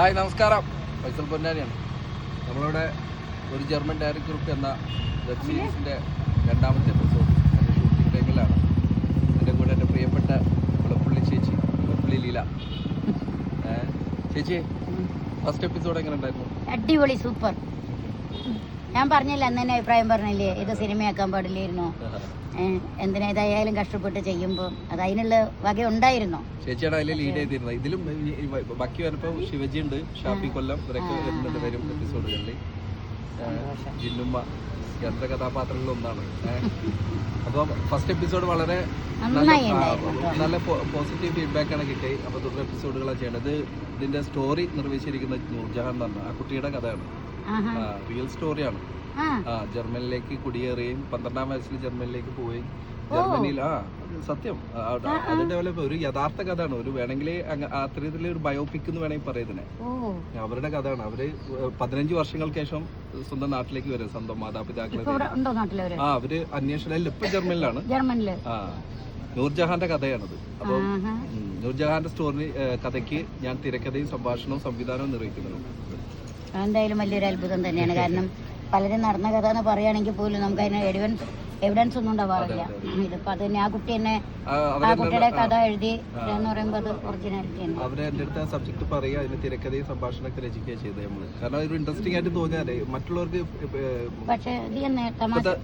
Hi നമസ്കാരം. ഫൈസൽ പൊന്നാനിയാണ്. നമ്മളിവിടെ ഒരു ജർമ്മൻ ഡയറി ഗ്രൂപ്പ് എന്ന വെബ് സീരീസിന്റെ രണ്ടാമത്തെ എപ്പിസോഡ് എന്റെ ഷൂട്ടിംഗ് ടൈമിലാണ് എന്റെ കൂടെ എന്റെ പ്രിയപ്പെട്ട വെളുപ്പുള്ളി ചേച്ചി വെളുപ്പുള്ളി ലീല. ചേച്ചി ഫസ്റ്റ് എപ്പിസോഡ് എങ്ങനെ ഉണ്ടായിരുന്നു? അടിപൊളി സൂപ്പർ ഞാൻ പറഞ്ഞില്ല അന്ന് തന്നെ അഭിപ്രായം പറഞ്ഞില്ലേ ഇത് സിനിമയാക്കാൻ പാടില്ലായിരുന്നു. എന്തിനാ ഇതായാലും കഷ്ടപ്പെട്ട് ചെയ്യുമ്പോൾ അത് അതിനുള്ള വക ഉണ്ടായിരുന്നോ. ചേച്ചിയാണ് ലീഡ് ചെയ്തിരുന്നത്. ഇതിലും ബാക്കി ശിവജി ഉണ്ട് ഷാഫി കൊല്ലം ഇവരൊക്കെ വരുന്നുണ്ട് വരും എപ്പിസോഡുകളിൽ ജിന്നുമ്മ യന്ത്ര കഥാപാത്രങ്ങളിൽ ഒന്നാണ് അപ്പോൾ ഫസ്റ്റ് എപ്പിസോഡ് വളരെ നല്ല പോസിറ്റീവ് ഫീഡ്ബാക്ക് ആണ് കിട്ടി അപ്പോൾ തുടർ എപ്പിസോഡുകളാണ് ചെയ്യേണ്ടത്. ഇതിന്റെ സ്റ്റോറി നിർവഹിച്ചിരിക്കുന്നത് നൂർജഹാൻ ആ കുട്ടിയുടെ കഥയാണ്. റിയൽ സ്റ്റോറിയാണ് ജർമ്മനിലേക്ക് കുടിയേറുകയും പന്ത്രണ്ടാം വയസ്സിൽ ജർമ്മനിലേക്ക് പോവുകയും. ജർമ്മനിയിൽ ആ സത്യം. അത് ഡെവലപ്പ് ഒരു യഥാർത്ഥ കഥയാണ്. ഒരു വേണമെങ്കിൽ അത്തരത്തിലെ ഒരു ബയോപിക് എന്ന് വേണമെങ്കിൽ പറയുന്നതിനെ അവരുടെ കഥയാണ്. അവർ പതിനഞ്ച് വർഷങ്ങൾക്ക് ശേഷം സ്വന്തം നാട്ടിലേക്ക് വരും. സ്വന്തം മാതാപിതാക്കളെ ഉണ്ടോ ആ അവർ അന്വേഷണം ഇപ്പൊ ജർമ്മനിലാണ് ജർമ്മനിൽ. ആ നൂർജഹാന്റെ കഥയാണത്. അപ്പൊ നൂർജഹാന്റെ സ്റ്റോറി കഥയ്ക്ക് ഞാൻ തിരക്കഥയും സംഭാഷണവും സംവിധാനവും നിർവഹിക്കുന്നു എന്തായാലും വലിയൊരു അത്ഭുതം തന്നെയാണ്. കാരണം പലരും നടന്ന കഥ എന്ന് പറയുകയാണെങ്കിൽ പോലും നമുക്ക് അതിന് എവിഡൻസ് എവിഡൻസ് ഒന്നും ഉണ്ടാവാറില്ല. ഇതിപ്പോ അത് തന്നെ ആ കുട്ടി തന്നെ ആ, കുട്ടിയുടെ കഥ എഴുതി എന്ന് പറയുമ്പോൾ അത് ഒറിജിനാലിറ്റി തന്നെ. അവരെ എന്റെ അടുത്ത് ആ സബ്ജക്ട് പറയുക അതിന് തിരക്കഥയും സംഭാഷണമൊക്കെ രചിക്കുക ചെയ്തത് നമ്മൾ. കാരണം ഒരു ഇൻട്രസ്റ്റിംഗ് ആയിട്ട് തോന്നിയാലേ മറ്റുള്ളവർക്ക് തന്നെ തമാശ ഇപ്പത്തെ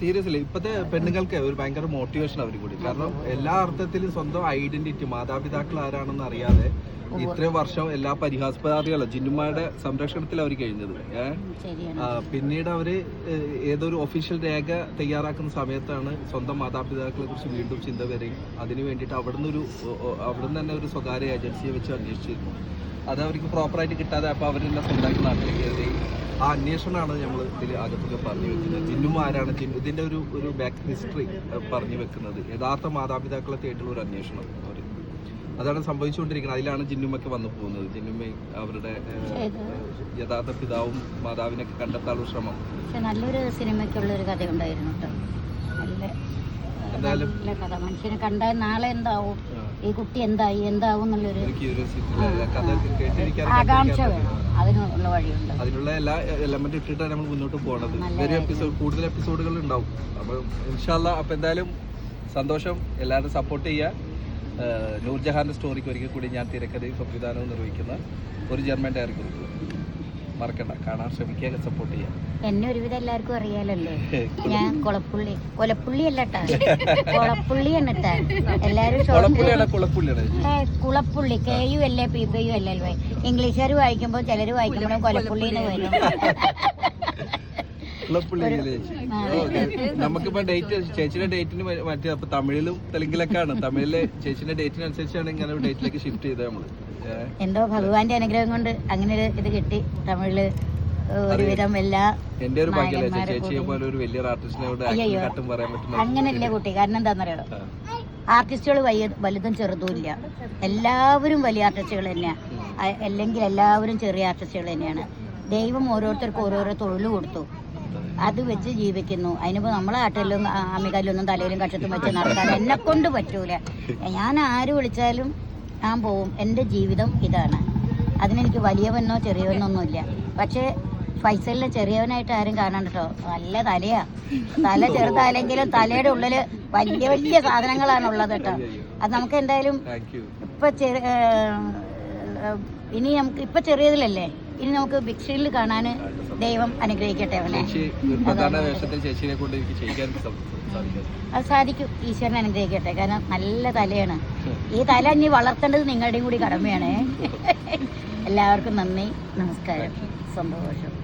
സീരിയസ്ലി ഇപ്പത്തെ പെണ്ണുങ്ങൾക്ക് ഒരു ഭയങ്കര മോട്ടിവേഷൻ അവർ കൂടി. കാരണം എല്ലാ അർത്ഥത്തിലും സ്വന്തം ഐഡന്റിറ്റി മാതാപിതാക്കൾ ആരാണെന്ന് അറിയാതെ ഇത്രയും വർഷം എല്ലാ പരിഹാസപദാർത്ഥികളും ജിന്നുമാരുടെ സംരക്ഷണത്തിൽ അവർ കഴിഞ്ഞത്. പിന്നീട് അവർ ഏതൊരു ഒഫീഷ്യൽ രേഖ തയ്യാറാക്കുന്ന സമയത്താണ് സ്വന്തം മാതാപിതാക്കളെ കുറിച്ച് വീണ്ടും ചിന്ത വരെയും അതിന് വേണ്ടിയിട്ട് അവിടുന്ന് ഒരു അവിടുന്ന് തന്നെ ഒരു സ്വകാര്യ ഏജൻസിയെ വെച്ച് അന്വേഷിച്ചിരുന്നു. അത് അവർക്ക് പ്രോപ്പറായിട്ട് കിട്ടാതെ അപ്പോൾ അവരെല്ലാം സ്വന്തമായിട്ട് നാട്ടിലേക്ക് ആ അന്വേഷണമാണ് നമ്മൾ ഇതിൽ അകത്തൊക്കെ പറഞ്ഞു വെക്കുന്നത്. ജിന്നും ആരാണ്? ജിന്നു ഇതിന്റെ ഒരു ഒരു ബാക്ക് ഹിസ്റ്ററി പറഞ്ഞു വെക്കുന്നത്. യഥാർത്ഥ മാതാപിതാക്കളെ തേടിയുള്ള ഒരു അന്വേഷണം അവർ അതാണ് സംഭവിച്ചുകൊണ്ടിരിക്കുന്നത്. അതിലാണ് ജിന്നുമൊക്കെ വന്നു പോകുന്നത്. ജിന്നുമ്മ അവരുടെ യഥാർത്ഥ പിതാവും മാതാവിനൊക്കെ കണ്ടെത്താനുള്ള ശ്രമം. നല്ലൊരു സിനിമയ്ക്കുള്ള ഒരു കഥ ഉണ്ടായിരുന്നു കേട്ടോ. എന്തായാലും കഥ. മനുഷ്യനെ കണ്ടാൽ നാളെ എന്താവും? ഈ കുട്ടി എന്തായി? എന്താവും എന്നുള്ളൊരു ആകാംക്ഷ വേണം. അതിനുള്ള വഴിയുണ്ട്. അതിനുള്ള എല്ലാ എലമെന്റ് ഇട്ടിട്ടാണ് നമ്മൾ മുന്നോട്ട് പോണത്. നല്ല എപ്പിസോഡ് കൂടുതൽ എപ്പിസോഡുകൾ ഉണ്ടാവും. അപ്പൊ ഇൻഷാല്ല അപ്പൊ എന്തായാലും സന്തോഷം. എല്ലാവരും സപ്പോർട്ട് ചെയ്യുക. നൂർജഹാന്റെ സ്റ്റോറിക്ക് ഒരിക്കൽ കൂടി ഞാൻ തിരക്കഥയും സംവിധാനവും നിർവഹിക്കുന്ന ഒരു ജർമ്മൻ ഡയറി ഗ്രൂപ്പ് മറക്കണ്ട. കാണാൻ ശ്രമിക്കുക സപ്പോർട്ട് ചെയ്യാം. എന്നെ ഒരുവിധം എല്ലാവർക്കും അറിയാലല്ലേ? ഞാൻ കൊളപ്പുള്ളി കൊലപ്പുള്ളി അല്ല കൊളപ്പുള്ളി എന്നിട്ടാ എല്ലാരും കുളപ്പുള്ളി കെ യു അല്ലേ പി ബി യു എൽ ഇംഗ്ലീഷുകാർ വായിക്കുമ്പോൾ ചിലർ വായിക്കുമ്പോഴും കൊലപ്പുള്ളി എന്ന് വരും. നമുക്കിപ്പോ ഡേറ്റ് ചേച്ചിയുടെ ഡേറ്റിന് മറ്റേ അപ്പൊ തമിഴിലും തെലുങ്കിലൊക്കെ ആണ് തമിഴിലെ ചേച്ചിന്റെ ഡേറ്റിനനുസരിച്ചാണ് ഇങ്ങനെ ഡേറ്റിലേക്ക് ഷിഫ്റ്റ് ചെയ്തത് നമ്മൾ. എന്തോ ഭഗവാന്റെ അനുഗ്രഹം കൊണ്ട് അങ്ങനെ ഒരു ഇത് കിട്ടി. തമിഴിൽ ഒരുവിധം എല്ലാ എന്റെ ഒരു ചേച്ചിയെ പോലെ ഒരു വലിയ അയ്യയ്യോ. കട്ടും കാരണം എന്താണെന്നറിയോ. ആർട്ടിസ്റ്റുകൾ വലിയ വലുതും ചെറുതും ഇല്ല എല്ലാവരും വലിയ ആർട്ടിസ്റ്റുകൾ തന്നെയാണ് അല്ലെങ്കിൽ എല്ലാവരും ചെറിയ ആർട്ടിസ്റ്റുകൾ തന്നെയാണ്. ദൈവം ഓരോരുത്തർക്കും ഓരോരോ തൊഴിൽ കൊടുത്തു. അത് വെച്ച് ജീവിക്കുന്നു. അതിനിപ്പോൾ നമ്മളെ ആട്ടിലും അമ്മിക്കാലിലൊന്നും തലയിലും കക്ഷത്തും വെച്ച് നടക്കാൻ എന്നെ കൊണ്ട് പറ്റൂല. ഞാൻ ആര് വിളിച്ചാലും ഞാൻ പോവും. എന്റെ ജീവിതം ഇതാണ്. അതിനെനിക്ക് വലിയവനോ ചെറിയവനോ ഒന്നുമില്ല പക്ഷേ ഫൈസലിലെ ചെറിയവനായിട്ട് ആരും കാണണ്ട കേട്ടോ നല്ല തലയാ. തല ചെറുതായാലെങ്കിലും തലയുടെ ഉള്ളിൽ വലിയ വലിയ സാധനങ്ങളാണ് ഉള്ളത് കേട്ടോ അത് നമുക്ക് എന്തായാലും ഇപ്പൊ ചെറിയ ഇനി നമുക്ക് ഇപ്പൊ ചെറിയതിലല്ലേ? ഇനി നമുക്ക് ഭിക്ഷയിൽ കാണാൻ ദൈവം അനുഗ്രഹിക്കട്ടെ അവനെ. ചേച്ചിനെ കൊണ്ട് എനിക്ക് ചെയ്യാൻ അത് സാധിക്കും. ഈശ്വരൻ അനുഗ്രഹിക്കട്ടെ. കാരണം നല്ല തലയാണ്. ഈ തല ഇനി വളർത്തേണ്ടത് നിങ്ങളുടെയും കൂടി കടമയാണ്. എല്ലാവർക്കും നന്ദി. നമസ്കാരം. സന്തോഷം.